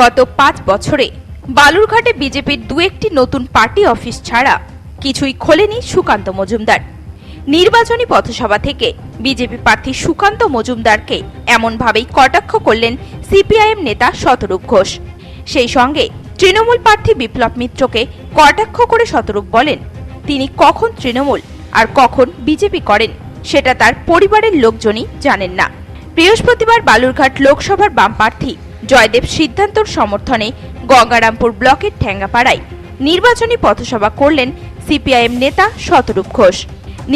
গত পাঁচ বছরে বালুরঘাটে বিজেপির দু একটি নতুন পার্টি অফিস ছাড়া কিছুই খোলেনি সুকান্ত মজুমদার। নির্বাচনী পথসভা থেকে বিজেপি প্রার্থী সুকান্ত মজুমদারকে এমনভাবেই কটাক্ষ করলেন সিপিআইএম নেতা শতরূপ ঘোষ। সেই সঙ্গে তৃণমূল প্রার্থী বিপ্লব মিত্রকে কটাক্ষ করে শতরূপ বলেন, তিনি কখন তৃণমূল আর কখন বিজেপি করেন, সেটা তার পরিবারের লোকজনই জানেন না। বৃহস্পতিবার বালুরঘাট লোকসভার বাম প্রার্থী জয়দেব সিদ্ধান্তর সমর্থনে গঙ্গারামপুর ব্লকের ঠ্যাঙ্গাপাড়ায় নির্বাচনী পথসভা করলেন সিপিআইএম নেতা শতরূপ ঘোষ।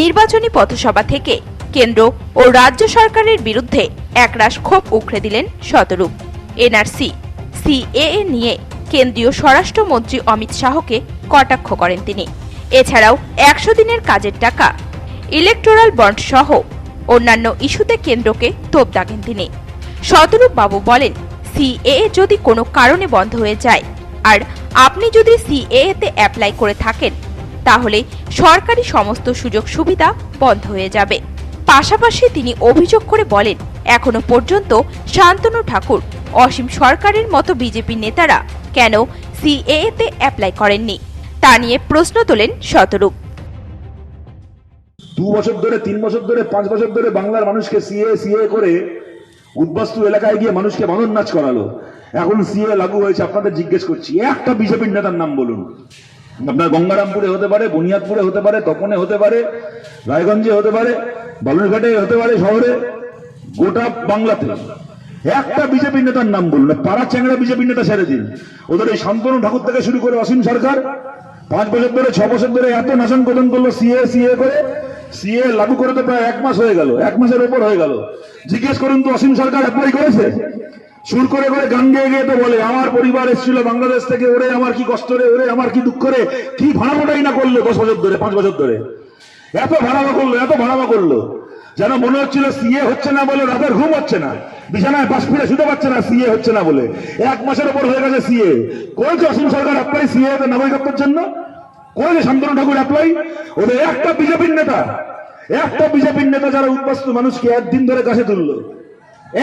নির্বাচনী পথসভা থেকে কেন্দ্র ও রাজ্য সরকারের বিরুদ্ধে একরাশ ক্ষোভ উখড়ে দিলেন শতরূপ। এনআরসি, সিএএ নিয়ে কেন্দ্রীয় স্বরাষ্ট্রমন্ত্রী অমিত শাহকে কটাক্ষ করেন তিনি। এছাড়াও একশো দিনের কাজের টাকা, ইলেকটোরাল বন্ড সহ অন্যান্য ইস্যুতে কেন্দ্রকে তোপ দাগেন তিনি। শতরূপ বাবু বলেন সিএএ যদি কোনো কারণে বন্ধ হয়ে যায়। আর আপনি যদি সিএএ তে অ্যাপ্লাই করে থাকেন, তাহলে সরকারি সমস্ত সুযোগ সুবিধা বন্ধ হয়ে যাবে। পাশাপাশি তিনি অভিযোগ করে বলেন, এখনও পর্যন্ত শান্তনু ঠাকুর, অসীম সরকারের মতো বিজেপি নেতারা কেন সিএএ তে অ্যাপ্লাই করেননি? তা নিয়ে প্রশ্ন তোলেন শতরূপ। দু বছর ধরে, তিন বছর ধরে, পাঁচ বছর ধরে বাংলার মানুষকে সিএ সিএ করে উদ্বাস্তু এলাকায় গিয়ে মানুষকে বানর নাচ করালো। এখন সিএ লাগু হয়েছে, আপনাদের জিজ্ঞেস করছি। একটা বিজেপির নেতার নাম বলুন। আপনার গঙ্গারামপুরে হতে পারে, বুনিয়াদপুরে হতে পারে, তপনে হতে পারে, রায়গঞ্জে হতে পারে, বালুরঘাটে হতে পারে, শহরে, গোটা বাংলাতে। একটা বিজেপি নেতার নাম বলুন পাড়া চ্যাংড়া বিজেপি নেতা ছেড়ে দিন। ওদের এই শান্তনু ঠাকুর থেকে শুরু করে অসীম সরকার, পাঁচ বছর ধরে, ছ বছর ধরে এত নাশন কদন করল সিএ সিএ করে। সিএ লাগু করে তো প্রায় এক মাস হয়ে গেল, এক মাসের উপর হয়ে গেল। জিজ্ঞেস করুন তো, অসীম সরকার অ্যাপ্লাই করেছে? সুর করে করে গান গেয়ে গিয়ে তো বলে, আমার পরিবার এসেছিল বাংলাদেশ থেকে, ওরে আমার কি কষ্ট রে, ওরে আমার কি দুঃখ রে, কি ভাড়ামোটাই না করল দশ বছর ধরে, পাঁচ বছর ধরে? এত ভাড়ামা করল, এত ভাড়ামা করল। যেন মনে হচ্ছিল সিএ হচ্ছে না বলে রাতের ঘুম হচ্ছে না, বিছানায় পাশ ফিরে শুতে পারছে না, সিএ হচ্ছে না বলে। এক মাসের উপর হয়ে গেছে সিএ। করেছে অসীম সরকার অ্যাপ্লাই সিএ নাগরিকত্বের জন্য? করেছে শান্তনু ঠাকুর অ্যাপ্লাই ওদের একটা বিজেপির নেতা, একটা বিজেপির নেতা যারা উদ্বাস্তু মানুষকে একদিন ধরে কাছে তুললো।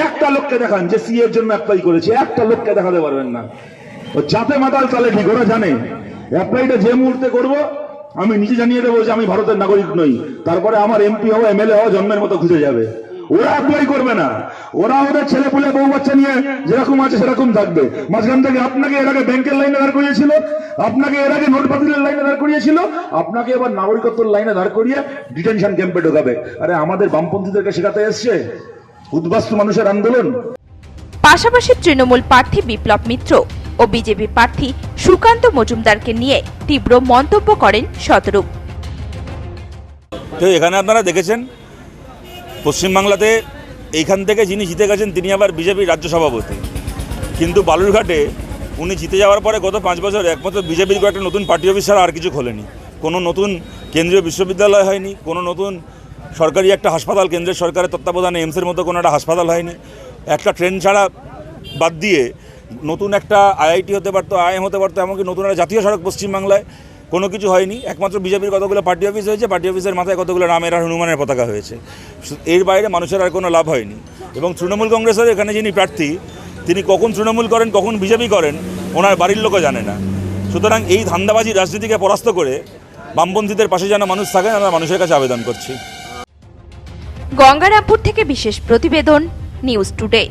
একটা লোককে দেখান যে সি এর জন্য অ্যাপ্লাই করেছে, একটা লোককে দেখাতে পারবেন না। ও চাপে মাতাল চালে ঠিক, ওরা জানে। অ্যাপ্লাইটা যে মুহূর্তে করব, আমি নিজে জানিয়ে দেবো যে আমি ভারতের নাগরিক নই। তারপরে আমার এমপি হওয়া এমএলএ হওয়া জন্মের মতো খুঁজে যাবে। ওরা অ্যাপ্লাই করবে না। ওরা ওদের ছেলে পুলে বউ বাচ্চা নিয়ে যেরকম আছে সেরকম থাকবে। মাঝখান থেকে আপনাকে এর আগে ব্যাংকের লাইনে দাঁড় করিয়েছিল আপনাকে এর আগে নোট বাতিলের লাইনে দাঁড় করিয়েছিল আপনাকে এবার নাগরিকত্বের লাইনে দাঁড় করিয়ে ডিটেনশন ক্যাম্পে ঢোকাবে। আরে আমাদের বামপন্থীদেরকে শেখাতে এসছে? উদ্বাস্তু মানুষের আন্দোলন। পাশাপাশি তৃণমূল প্রার্থী বিপ্লব মিত্র ও বিজেপি প্রার্থী সুকান্ত মজুমদারকে নিয়ে তীব্র মন্তব্য করেন শতরূপ। তো এখানে আপনারা দেখেছেন পশ্চিমবাংলাতে এইখান থেকে যিনি জিতে গেছেন, তিনি আবার বিজেপির রাজ্য সভাপতি। কিন্তু বালুরঘাটে উনি জিতে যাওয়ার পরে গত পাঁচ বছর একমাত্র বিজেপির কয়েকটা নতুন পার্টি অফিস ছাড়া আর কিছু খোলেনি। কোনো নতুন কেন্দ্রীয় বিশ্ববিদ্যালয় হয়নি, কোনো নতুন সরকারি একটা হাসপাতাল, কেন্দ্রের সরকারের তত্ত্বাবধানে এমসের মতো কোনো একটা হাসপাতাল হয়নি। একটা ট্রেন ছাড়া বাদ দিয়ে নতুন একটা আইআইটি হতে পারতো আইএম হতে পারতো, এমনকি নতুন একটা জাতীয় সড়ক পশ্চিমবাংলায়। কোনো কিছু হয়নি। একমাত্র বিজেপির কতগুলো পার্টি অফিস হয়েছে পার্টি অফিসের মাথায় কতগুলো রামের আর হনুমানের পতাকা হয়েছে। এর বাইরে মানুষের আর কোনো লাভ হয়নি। এবং তৃণমূল কংগ্রেসের এখানে যিনি প্রার্থী, তিনি কখন তৃণমূল করেন, কখন বিজেপি করেন, ওনার বাড়ির লোকও জানে না। সুতরাং এই ধান্দাবাজি রাজনীতিকে পরাস্ত করে বামপন্থীদের পাশে যেন মানুষ থাকেন, আমরা মানুষের কাছে আবেদন করছি। গঙ্গারামপুর থেকে বিশেষ প্রতিবেদন নিউজ টুডে